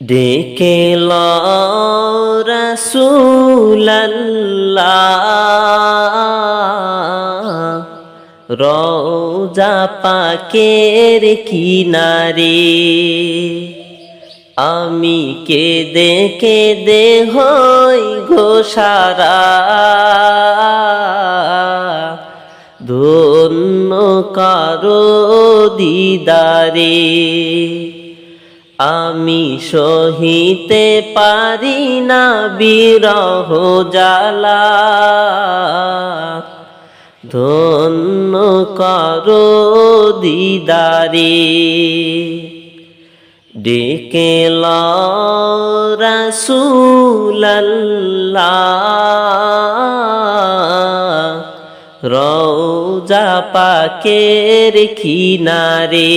ডেকে রসুল্লাহ রোজা পাকের কিনারে আমি কে দেখে দে হই ঘোষারা ধন্য কারও দিদারে আমি সহিতে পারি না বিরহ জালা ধন্য করো দিদারে। ডেকে রসুল্লাহ রৌজা পাকের কিনারে।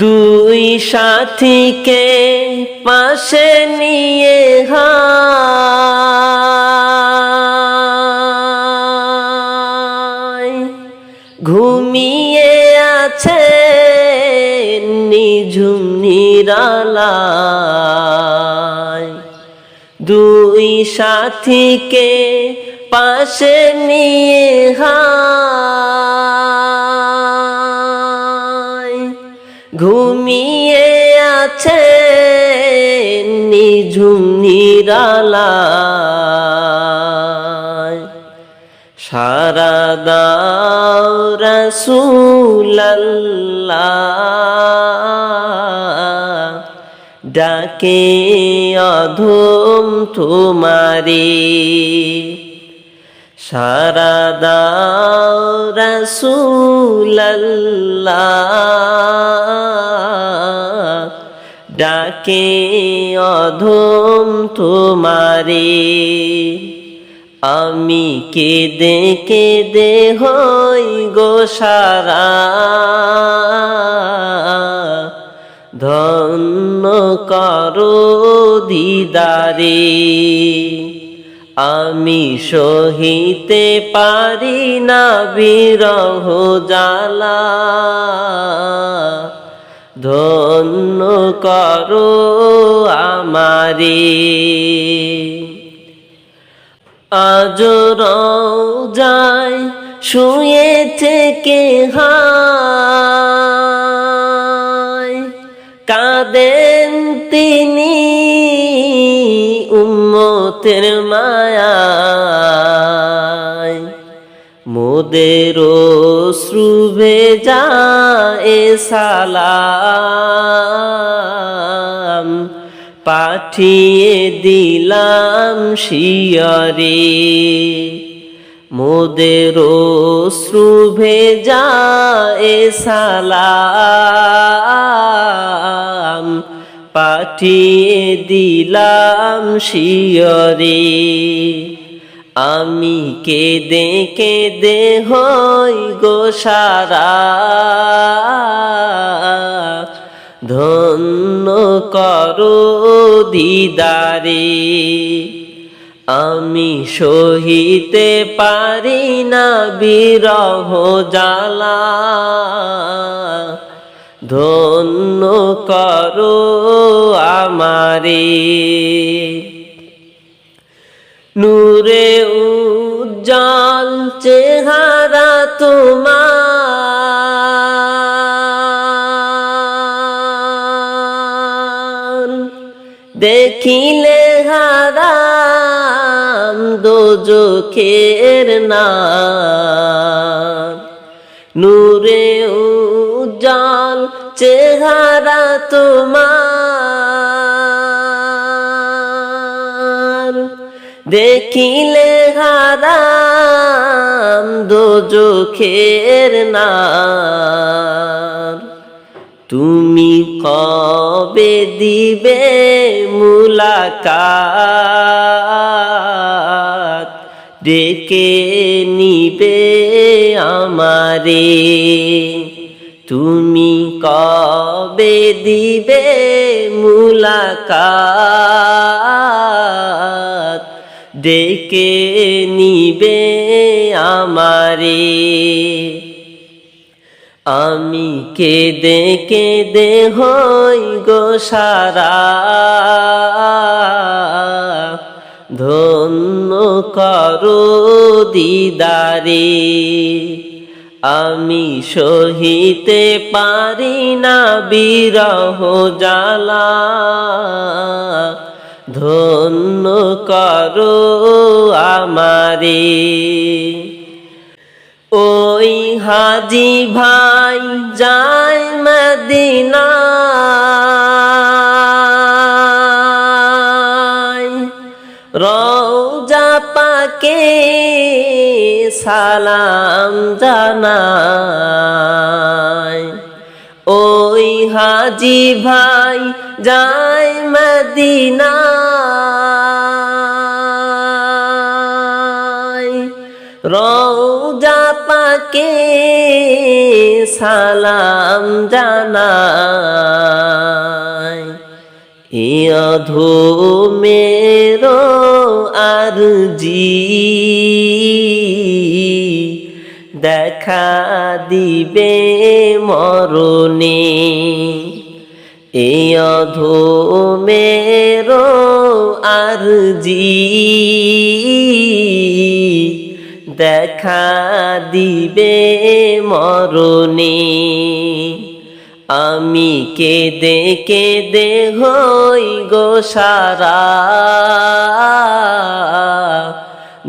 দুই সাথীকে পাশে নিয়ে হায় ঘুমিয়ে আছে নিঝুম নিরালায়। দুই সাথীকে পাশে নিয়ে হায় আছে নিঝুম নিরালায়। সারা দাও ডাকে অধম তোমারে। সারা দাও ডাকে অধম তোমারে। আমি কেঁদে কেঁদে হই গো সারা। ধন্য করো দিদারে। আমি সহিতে পারি না বিরহ জালা ধন্য করো আমারি। আজ যায় শুয়ে থেকে হায়, কাঁদেন তিনি উম্মতের মায়া মোদের শ্রুভে যায় সালাম পাঠিয়ে দিলাম শিয়রে। মোদের শ্রুভে যায় সালাম পাঠিয়ে দিলাম শিয়রে। আমি কে কেঁদে কেঁদে হই গো সারা। ধন্য করো দিদারে, আমি সহিতে পারি না বিরহ জালা ধন্য করো আমারে। নূরে তোমার দেখিলে হারাম দোজখের না নূরে উজ্জ্বল চেহারা তোমার। দেখিলে হারাম দোজখের না তুমি কবে দিবে মুলাকাত? ডেকে নিবে আমারে। তুমি কবে দিবে মুলাকাত? ডেকে নিবে আমারে। আমি কেঁদে কেঁদে হই গো সারা। ধন্য করো দিদারে। আমি সহিতে পারি না বিরহ জালা ধন্য করো আমারে। ওই হাজি ভাই যায় মদিনা রওজা পাকে সালাম জানায়। ওই হাজি ভাই যায় মদিনায় রওজা পাকে সালাম জানায় এ অধো মেরো আরজি দেখা দিবে মরণে। এ অধো আর আরজি দেখা দিবে মরণে। আমি কেঁদে কেঁদে হই গো সারা।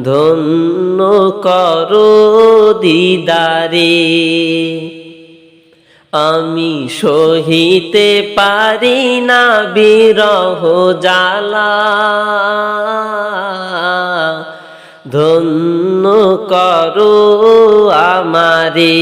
ধন্য করো দিদারে। আমি সহিতে পারি না বিরহ জালা ধন্য করো আমারে।